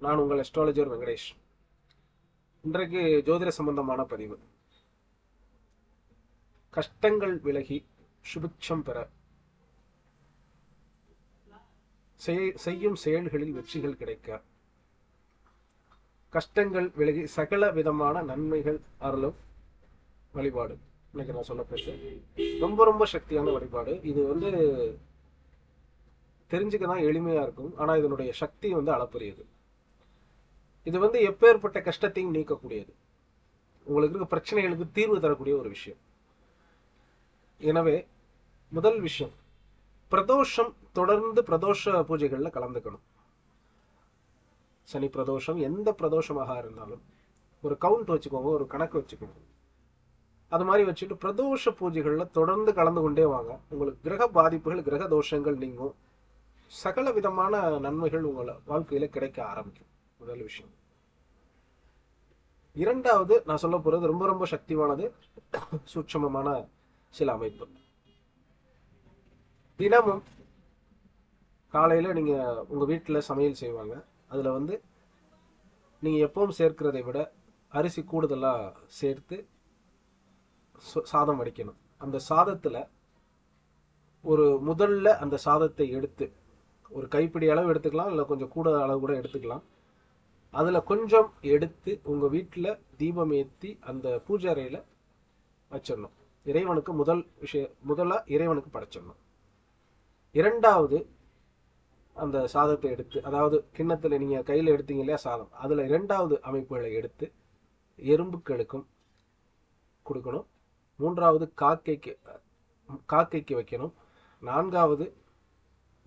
உங்கள் அஸ்ட்ராலஜர் வெங்கடேஷ். இன்றைக்கு ஜோதிட சம்பந்தமான பதிவு. கஷ்டங்கள் விலகி சுபிட்சம் பெற செய்- செய்யும் செயல்களில் வெற்றிகள் கிடைக்க. கஷ்டங்கள் விலகி சகல விதமான நன்மைகள் அருளும் வழிபாடு. இன்னைக்கு நான் சொல்ல போறேன் ரொம்ப ரொம்ப சக்தியான வழிபாடு. இது வந்து தெரிஞ்சுக்க தான் எளிமையா இருக்கும். ஆனா இதனுடைய சக்தி வந்து அளப்பரியது. இது வந்து எப்பேற்பட்ட கஷ்டத்தையும் நீக்கக்கூடியது. உங்களுக்கு இருக்க பிரச்சனைகளுக்கு தீர்வு தரக்கூடிய ஒரு விஷயம். எனவே முதல் விஷயம் பிரதோஷம் தொடர்ந்து பிரதோஷ பூஜைகளில் கலந்துக்கணும். சனி பிரதோஷம் எந்த பிரதோஷமாக இருந்தாலும் ஒரு கவுண்ட் வச்சுக்கோங்க ஒரு கணக்கு வச்சுக்கோங்க. அது மாதிரி வச்சுட்டு பிரதோஷ பூஜைகளில் தொடர்ந்து கலந்து கொண்டே வாங்க. உங்களுக்கு கிரக பாதிப்புகள் கிரக தோஷங்கள் நீங்கும். சகல விதமான நன்மைகள் உங்களை வாழ்க்கையில கிடைக்க ஆரம்பிக்கும். முதல் விஷயம். இரண்டாவது நான் சொல்ல போறது ரொம்ப ரொம்ப சக்திவானது சூட்சமமான சில அமைப்பு. தினமும் காலையில நீங்க உங்க வீட்டுல சமையல் செய்வாங்க. அதுல வந்து நீங்க எப்பவும் சேர்க்கிறதை விட அரிசி கூடுதலா சேர்த்து சாதம் வடிக்கணும். அந்த சாதத்துல ஒரு முதல்ல அந்த சாதத்தை எடுத்து ஒரு கைப்பிடி அளவு எடுத்துக்கலாம் இல்லை கொஞ்சம் கூட அளவு கூட எடுத்துக்கலாம். அதில் கொஞ்சம் எடுத்து உங்கள் வீட்டில் தீபம் ஏற்றி அந்த பூஜை அறையில் வச்சிடணும். இறைவனுக்கு முதல் விஷய முதல்ல இறைவனுக்கு படைச்சிடணும். இரண்டாவது அந்த சாதத்தை எடுத்து அதாவது கிண்ணத்தில் நீங்கள் கையில் எடுத்தீங்க இல்லையா சாதம் அதில் இரண்டாவது அமைப்புகளை எடுத்து எறும்புக்களுக்கும் கொடுக்கணும். மூன்றாவது காக்கைக்கு காக்கைக்கு வைக்கணும். நான்காவது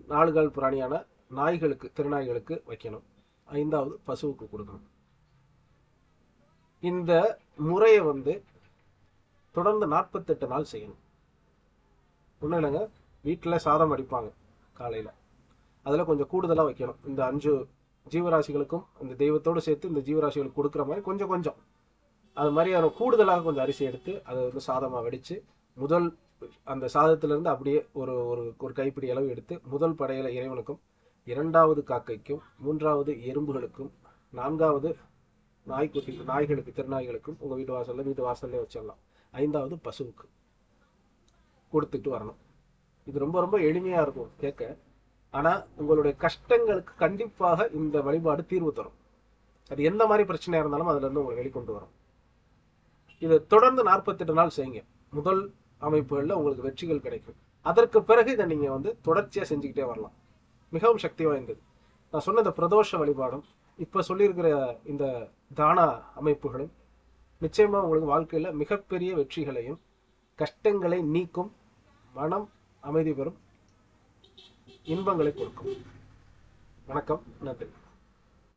நாலுகால் பிராணியான நாய்களுக்கு திருநாய்களுக்கு வைக்கணும். ஐந்தாவது பசுவுக்கு கொடுக்கணும். இந்த முறையை வந்து தொடர்ந்து நாற்பத்தெட்டு நாள் செய்யணும். ஒன்றும் இல்லைங்க வீட்டில் சாதம் அடிப்பாங்க காலையில். அதில் கொஞ்சம் கூடுதலாக வைக்கணும். இந்த அஞ்சு ஜீவராசிகளுக்கும் இந்த தெய்வத்தோடு சேர்த்து இந்த ஜீவராசிகளுக்கு கொடுக்குற மாதிரி கொஞ்சம் கொஞ்சம். அது மாதிரி கூடுதலாக கொஞ்சம் அரிசி எடுத்து அதை வந்து சாதமாக வடித்து முதல் அந்த சாதத்திலிருந்து அப்படியே ஒரு ஒரு ஒரு கைப்பிடி அளவு எடுத்து முதல் படையில இறைவனுக்கும் இரண்டாவது காக்கைக்கும் மூன்றாவது எறும்புகளுக்கும் நான்காவது நாய்க்குட்டி நாய்களுக்கு திருநாய்களுக்கும் உங்க வீட்டு வாசல்ல வீட்டு வாசல்ல வச்சிடலாம். ஐந்தாவது பசுவுக்கு கொடுத்துட்டு வரணும். இது ரொம்ப ரொம்ப எளிமையா இருக்கும் கேட்க. ஆனா உங்களுடைய கஷ்டங்களுக்கு கண்டிப்பாக இந்த வழிபாடு தீர்வு தரும். அது எந்த மாதிரி பிரச்சனையா இருந்தாலும் அதுல இருந்து உங்களை வெளிக்கொண்டு வரும். இதை தொடர்ந்து நாற்பத்தெட்டு நாள் செய்யுங்க. முதல் அமைப்புகளில் உங்களுக்கு வெற்றிகள் கிடைக்கும். அதற்கு பிறகு இதை நீங்கள் வந்து தொடர்ச்சியாக செஞ்சுக்கிட்டே வரலாம். மிகவும் சக்தி வாய்ந்தது. நான் சொன்ன இந்த பிரதோஷ வழிபாடும் இப்போ சொல்லியிருக்கிற இந்த தான அமைப்புகளும் நிச்சயமாக உங்களுக்கு வாழ்க்கையில் மிகப்பெரிய வெற்றிகளையும் கஷ்டங்களை நீக்கும் மனம் அமைதி பெறும் இன்பங்களை கொடுக்கும். வணக்கம் நன்றி.